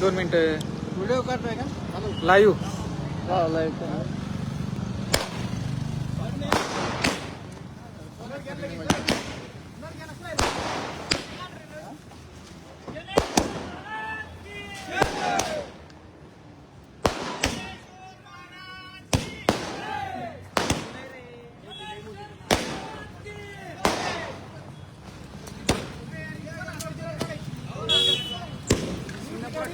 दोन मिनिटं. व्हिडिओ करतोय का? लाईव्ह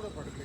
கூட படுக்கை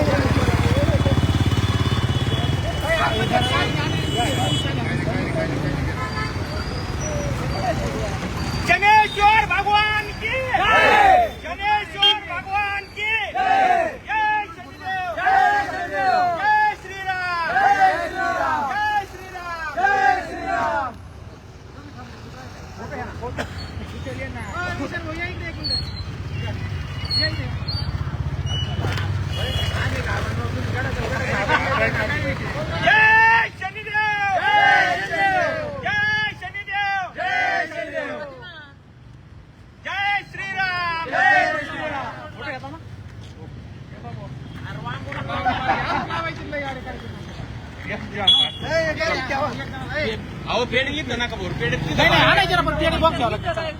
अहो शनिदेव घेतलं शनिदेव जय शनिदेव जय आणायचं ना पण पेड